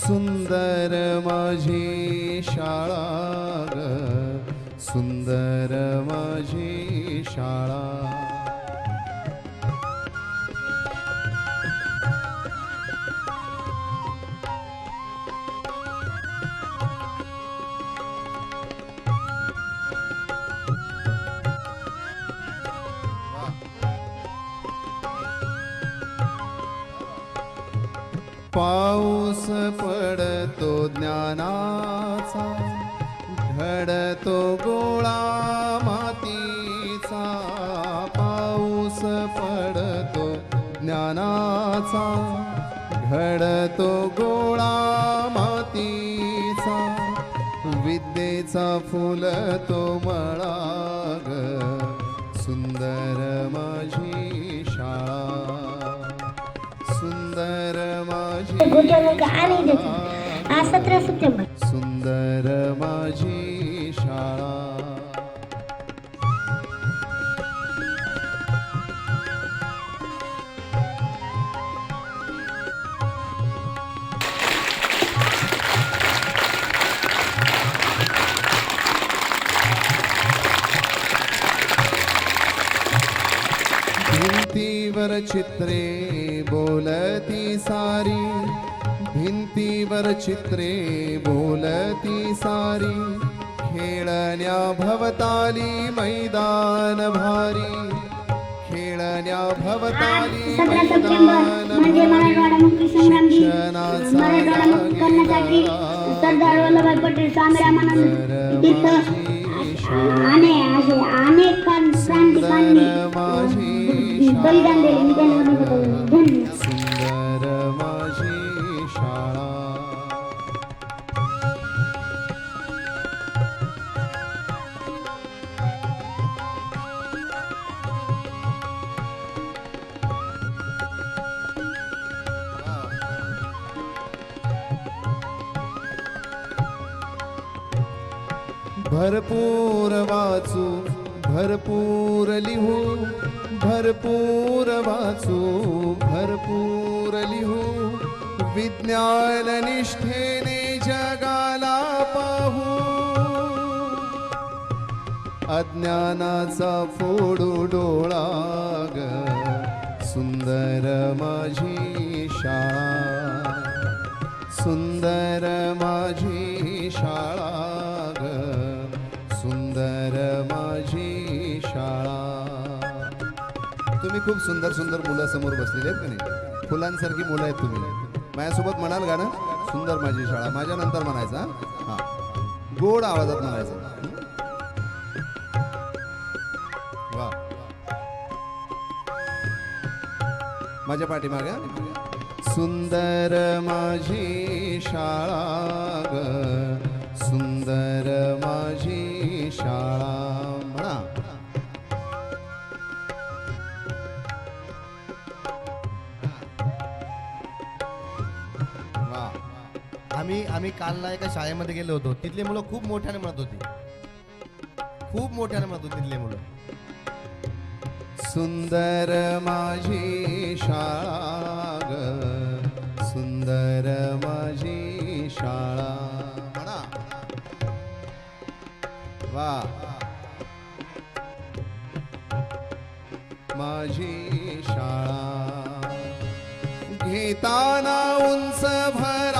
सुंदर माझी शाळा ग. सुंदर माझी शाळा. पाऊस पडतो ज्ञानाचा घडतो गोळा मातीचा. पाऊस पडतो ज्ञानाचा घडतो गोळा मातीचा. विद्येचा फुलतो मळा माझी गुजरात देतात आज सतरा सप्टेंबर. सुंदर माझी शाळा. भिंतीवर चित्रे बोलती सारी. भिंतीवर चित्रे बोलती सारी खेळण्या भवताली मैदान भारी खेळण्या भवताली सप्टेंबर म्हणजे वल्लभभाई पटेल स्वामी अनेक क्रांतिकांनी बलिदान दिले मी त्यांना भरपूर वाचू भरपूर लिहू भरपूर वाचू भरपूर लिहू. विज्ञान निष्ठेने जगाला पाहू. अज्ञानाचा फोडू डोळा ग सुंदर माझी शाळा. सुंदर माझी शाळा. तुम्ही खूप सुंदर सुंदर मुलं समोर बसलेली आहेत का नाही? फुलांसारखी मुलं आहेत तुम्ही. माझ्यासोबत म्हणाल गाणं सुंदर माझी शाळा. माझ्या नंतर म्हणायचा हा? गोड आवाजात म्हणायचं. वा. माझ्या पाठीमागे सुंदर माझी शाळा सुंदर माझी शाळा आम्ही आम्ही काल ना एका शाळेमध्ये गेलो होतो. तिथली मुलं खूप मोठ्याने म्हणत होती. खूप मोठ्याने म्हणत होती तिथली मुलं. सुंदर माझी शाळा सुंदर माझी शाळा. म्हणा. वा. माझी शाळा. घेताना उंच भरा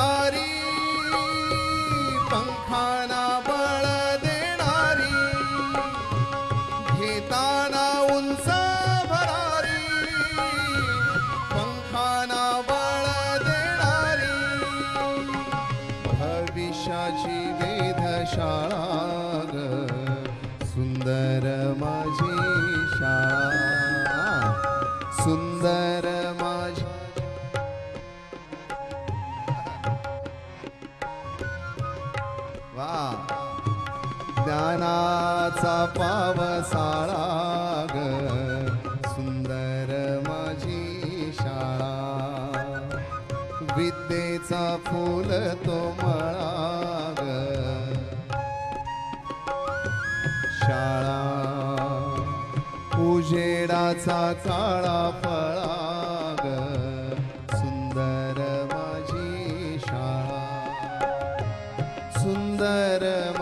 बळ देणारी घेताना उंच भरारी पंखाना बळ देणारी भविष्याची वेधशाळा ग सुंदर माझी शाळा सुंदर माझी वा ज्ञानाचा पावसाळा ग सुंदर माझी शाळा. विद्येचा फुल तो मळा ग. शाळा उजेडाचा काळा फळा. सुंदर माझी शाळा सुंदर मा